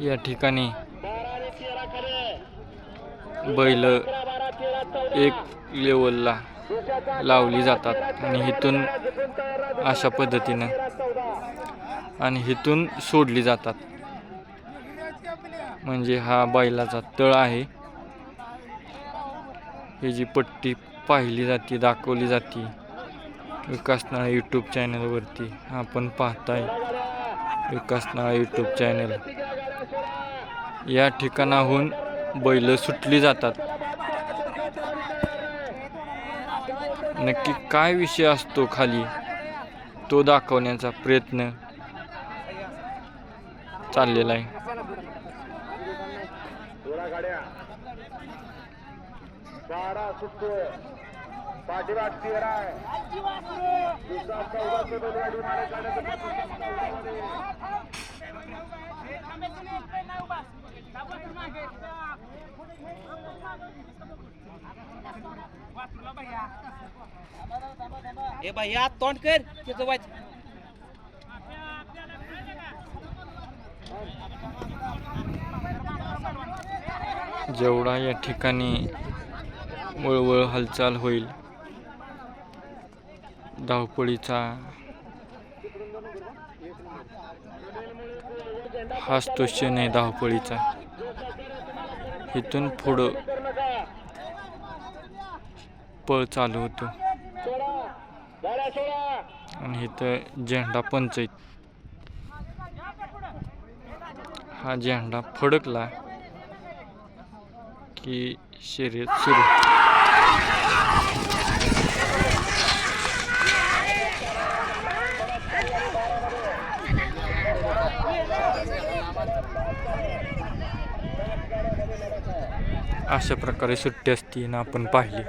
या ठिकाणी बैल एक लेवलला लावली जातात आणि इथून अशा पद्धतीनं आणि इथून सोडली जातात. म्हणजे हा बैलाचा तळ आहे. ही जी पट्टी पाहिली जाते दाखवली जाते. विकासनाळा यूट्यूब चॅनलवरती आपण पाहताय. विकासनाळा यूट्यूब चॅनल या ठिकाणाहून बैल सुटली जातात. नक्की काय विषय असतो खाली? तो दाखवण्याचा प्रयत्न चाललेला आहे. पाठीमाग तेरा आहे. दुसरा चौदा ते दोन गाडी मारे गाड्या ए भैया तोंड कर त्याचं वाच जेवढा या ठिकाणी वळवळ हालचाल होईल धावपळीचा हाच तो क्षण आहे धावपळीचा. इथून पुढं पळ चालू होतो. आणि इथं झेंडा पंचायत. हा झेंडा फडकला की शर्यत सुरू. अशा प्रकारे सुट्टी असती आपण पाहिली.